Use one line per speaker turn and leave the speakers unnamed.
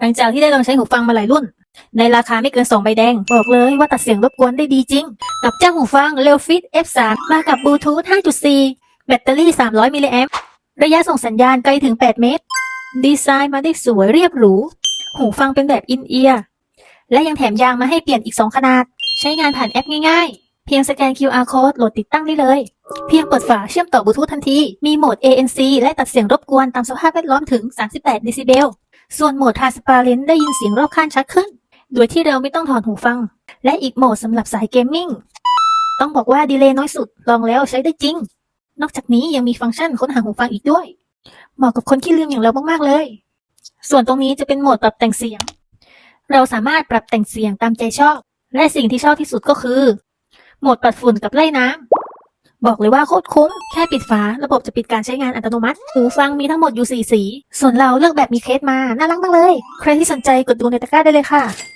หลังจากที่ได้ลองใช้หูฟังมาหลายรุ่น ในราคาไม่เกิน 2 ใบแดง บอกเลยว่าตัดเสียงรบกวนได้ดีจริง กับเจ้าหูฟัง r e a l f i t F3 มากับบลูทูธ 5.4 แบตเตอรี่ 300 มิลลิแอมป์ระยะส่งสัญญาณไกลถึง 8 เมตร ดีไซน์มาได้สวยเรียบหรู หูฟังเป็นแบบอินเอียร์ และยังแถมยางมาให้เปลี่ยนอีก 2 ขนาด ใช้งานผ่านแอปง่ายๆ เพียงสแกน QR code โหลดติดตั้งได้เลย เพียงเปิดฝาเชื่อมต่อบลูทูธทันที มีโหมด ANC และตัดเสียงรบกวนตามสภาพแวดล้อมถึง 38 เดซิเบล ส่วนโหมด Transparent ได้ยินเสียงรอบข้างชัดขึ้น โดยที่เราไม่ต้องถอดหูฟัง และอีกโหมดสำหรับสายเกมมิ่ง ต้องบอกว่าดีเลย์น้อยสุด ลองแล้วใช้ได้จริง นอกจากนี้ยังมีฟังก์ชันค้นหาหูฟังอีกด้วย เหมาะกับคนที่ลืมอย่างเรามากๆเลย ส่วนตรงนี้จะเป็นโหมดปรับแต่งเสียง เราสามารถปรับแต่งเสียงตามใจชอบ และสิ่งที่ชอบที่สุดก็คือ โหมดปัดฝุ่นกับไล่น้ำ บอกเลยว่าโคตรคุ้ม แค่ปิดฝาระบบจะปิดการใช้งานอัตโนมัติ หูฟังมีทั้งหมดอยู่ 4 สี ส่วนเราเลือกแบบมีเคสมา น่ารักมากเลย ใครที่สนใจกดดูในตะกร้าได้เลยค่ะ